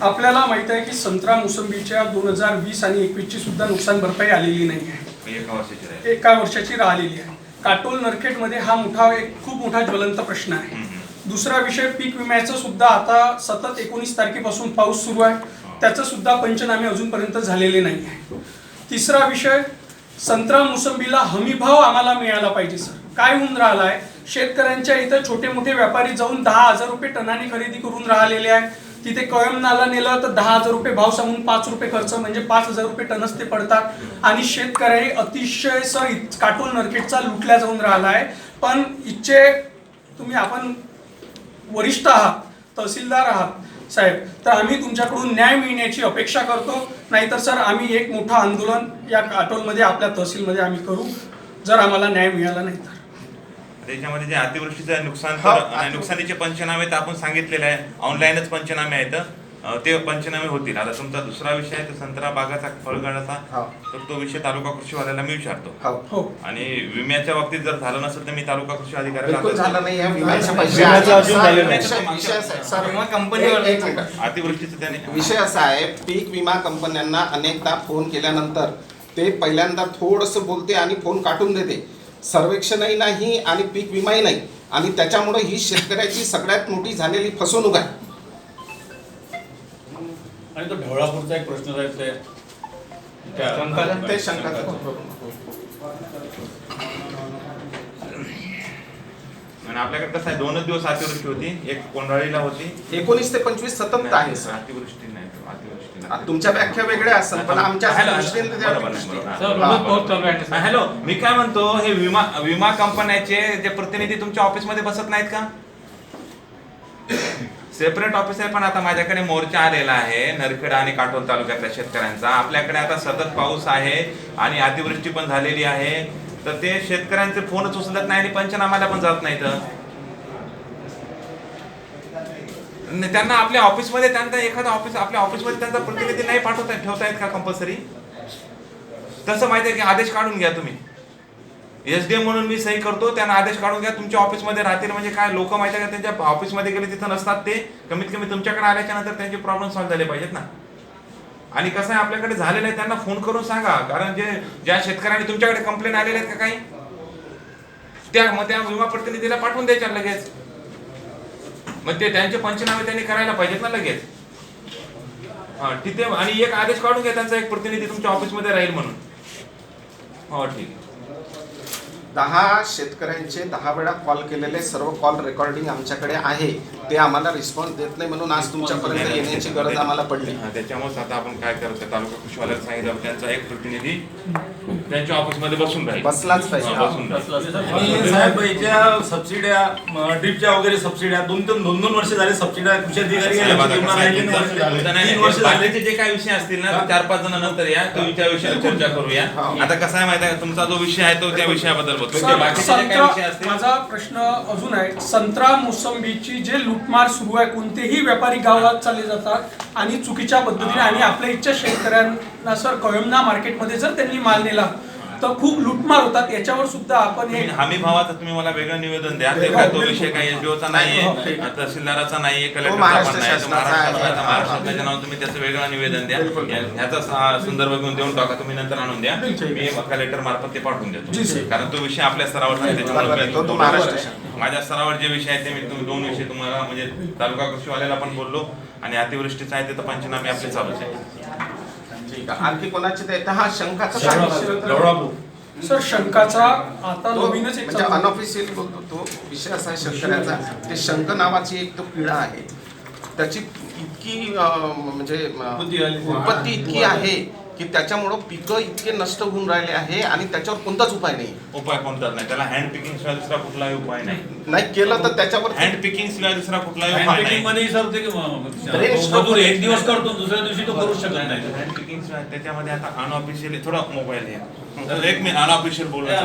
आपल्याला माहीत आहे की संत्रा मोसंबीच्या दोन हजार वीस आणि एकवीसची सुद्धा नुकसान भरपाई आलेली नाही आहे. एका वर्षाची राहील. एका वर्षाची राहिलेली आहे. काटोल नरखेडमध्ये हा मोठा एक खूप मोठा ज्वलंत प्रश्न आहे. दुसरा विषय पीक विम्याचं सुद्धा आता सतत एकोणीस तारखेपासून पाऊस सुरू आहे. त्याचं सुद्धा पंचनामे अजूनपर्यंत झालेले नाही. आहे तिसरा विषय संत्रा मोसंबीला हमीभाव आम्हाला मिळाला पाहिजे सर. काय होऊन राहिला आहे शेतकऱ्यांच्या इथं छोटे मोठे व्यापारी जाऊन दहा हजार रुपये टनाने खरेदी करून राहिलेले आहे. तिथे कळमनाला नेलं तर दहा हजार रुपये भाव सांगून पाच रुपये खर्च म्हणजे पाच हजार रुपये टनच ते पडतात. आणि शेतकरी अतिशय सर इत- काटोल नरकेटचा लुटल्या जाऊन राहिला आहे पण इच्छे तुम्ही आपण वरिष्ठ आहात तहसीलदार आहात साहेब तर आम्ही तुमच्याकडून न्याय मिळण्याची अपेक्षा करतो. नाहीतर सर आम्ही एक मोठं आंदोलन या काटोलमध्ये आपल्या तहसीलमध्ये आम्ही करू जर आम्हाला न्याय मिळाला नाही तर. त्याच्यामध्ये जे अतिवृष्टीचं नुकसान हो, तर- आणि नुकसानीचे पंचनामे तर आपण सांगितलेले आहे. ऑनलाईनच पंचनामे आहेत. ते पंचनामे होतील. आता तुमचा दुसरा विषय आहे तो संत्रा बागाचा फळगडाचा हो. तर तो विषय तालुका कृषीवाल्याला मी विचारतो. हो. हो. आणि विम्याच्या बाबतीत जर झालं नसेल तर मी तालुका कृषी मिनिट. अतिवृष्टीचं त्याने विषय असा आहे पीक विमा कंपन्यांना अनेकदा फोन केल्यानंतर ते पहिल्यांदा थोडंसं बोलते आणि फोन काटून देते. सर्वेक्षणही नाही आणि पीक विमाही नाही. आणि त्याच्यामुळे ही शेतकऱ्याची सगळ्यात मोठी झालेली फसवणूक आहे. आणि तो ढवळापूरचा एक प्रश्न शंकाचं आणि आपल्याकडे कसं आहे दोनच दिवस अतिवृष्टी होती एक कोंडाळीला होती. एकोणीस ते पंचवीस सतत आहे सर. अतिवृष्टी नाही अतिवृष्टी आ, तुमच्या व्याख्या वेगळ्या असतात पण आमच्या हॅलो, दृष्टीने त्या बरोबर आहे, दृष्टी- बरोबर. आहे. सर, रोज पाऊस बरोबर. चालू आहे. हॅलो मी काय म्हणतो हे विमा विमा कंपन्याचे जे प्रतिनिधी तुमच्या ऑफिसमध्ये बसत नाहीत का? सेपरेट ऑफिस आहे पण आता माझ्याकडे मोर्चा आलेला आहे. नरखेडा आणि काटोल तालुक्यातल्या शेतकऱ्यांचा. आपल्याकडे आता सतत पाऊस आहे आणि अतिवृष्टी पण झालेली आहे. तर ते शेतकऱ्यांचे फोनच उचलत नाही आणि पंचनामाला पण जात नाही तर त्यांना आपल्या ऑफिसमध्ये त्यांचा एखादा ऑफिस आपल्या ऑफिसमध्ये त्यांचा प्रतिनिधी नाही पाठवता ठेवता येत का कंपल्सरी तसं माहिती आहे की आदेश काढून घ्या तुम्ही. एस डी एम म्हणून मी सही करतो त्यांना आदेश काढून घ्या तुमच्या ऑफिसमध्ये राहतील म्हणजे काय लोक माहिती आहे का? त्यांच्या ऑफिसमध्ये गेले तिथं नसतात ते. कमीत कमी तुमच्याकडे आल्याच्यानंतर त्यांचे प्रॉब्लेम सॉल्व्ह झाले पाहिजेत ना. आणि कसं आहे आपल्याकडे झालेलं आहे त्यांना फोन करून सांगा. कारण जे ज्या शेतकऱ्यांनी तुमच्याकडे कंप्लेंट आलेले आहेत का काही? त्या मग त्या विमा प्रतिनिधीला पाठवून द्यायच्या लगेच. मग ते त्यांचे पंचनामे त्यांनी करायला पाहिजेत ना लगेच. हा ठीक आहे. आणि एक आदेश काढून घ्या त्यांचा. एक प्रतिनिधी तुमच्या ऑफिसमध्ये राहील म्हणून. हो ठीक आहे. दहा शेतकऱ्यांचे दहा वेळा कॉल केलेले सर्व कॉल रेकॉर्डिंग आमच्याकडे आहे. ते आम्हाला रिस्पॉन्स देत नाही म्हणून आज तुमच्यापर्यंत येण्याची गरज आम्हाला पडली. हा, त्याच्यामुळेच आता आपण काय करतो तालुका कृषीवाल्याला सांगितलं त्यांचा एक प्रतिनिधी त्यांच्या ऑफिसमध्ये बसून राहील. बसलाच पाहिजे. बसून राहील. साहेब याच्या सबसिड्या ड्रीपच्या वगैरे सबसिड्या दोन दोन दोन दोन वर्ष झाले सबसिड्या कृषी अधिकारी वर्ष झाले. जे काही विषय असतील ना चार पाच जण नंतर या तो त्या विषयावर चर्चा करूया. आता कसं आहे माहिती आहे तुमचा जो विषय आहे तो त्या विषयाबद्दल बोलतो. माझा प्रश्न अजून आहे. संत्रा मोसंबीची जे लूटमार सुरू आहे. कोणतेही व्यापारी गावात चालले जातात आणि चुकीच्या पद्धतीने आणि आपल्या इच्छा शेतकऱ्यांना सर कोयमना मार्केटमध्ये जर त्यांनी माल नेला तर खूप लुटमार होतात याच्यावर सुद्धा आपण हे तुम्ही हमी भावाचं तुम्ही मला वेगळं निवेदन द्या ते हो, काय तो बिलकुल. विषय काही एसडीओचा हो, नाहीये ठीक. तहसीलदाराचा नाहीये कलेक्टरचा पण नाही तो हा, महाराष्ट्राच्या तुम्ही त्याचं वेगळं निवेदन द्या ह्याचा संदर्भ घेऊन देऊन टाका तुम्ही नंतर आणून द्या. मी कलेक्टर मार्फत ते पाठवून देतो. कारण तो विषय आपल्या स्तरावर. त्याच्यामुळे तो- तो. माझ्या स्तरावर जे विषय आहेत ते मी तुम्ही दोन विषय तुम्हाला म्हणजे तालुका कृषीवाल्याला पण बोललो आणि अतिवृष्टीचा आहे ते तर पंचनामे आपले चालूच आहे ठीक आहे. आणखी कोणाचे ते हा शंकाचा सर शंकाचा आता तो नवीनच एक म्हणजे अनऑफिशियल बोलतो तो विषय असा आहे शेतकऱ्याचा ते शंक नावाची एक तो किडा आहे. त्याची इतकी म्हणजे. उत्पत्ती इतकी आहे. की त्याच्यामुळं पिकं इतके नष्ट होऊन राहिले आहे आणि त्याच्यावर कोणताच उपाय नाही. उपाय कोणताच नाही. त्याला हँड पिकिंग शिवाय दुसरा कुठलाही उपाय नाही. नाही केलं तर त्याच्यावर हँड पिकिंग शिवाय दुसरा कुठलाही उपाय नाही. मध्ये सर ते Brain stroke मजूर एक दिवस करतो दुसऱ्या दिवशी तो करू शकत नाही. हँड पिकिंग शिवाय त्याच्यामध्ये आता अनऑफिशियली थोडा मोबाईल आहे. एक मी अनऑफिशियल बोलतो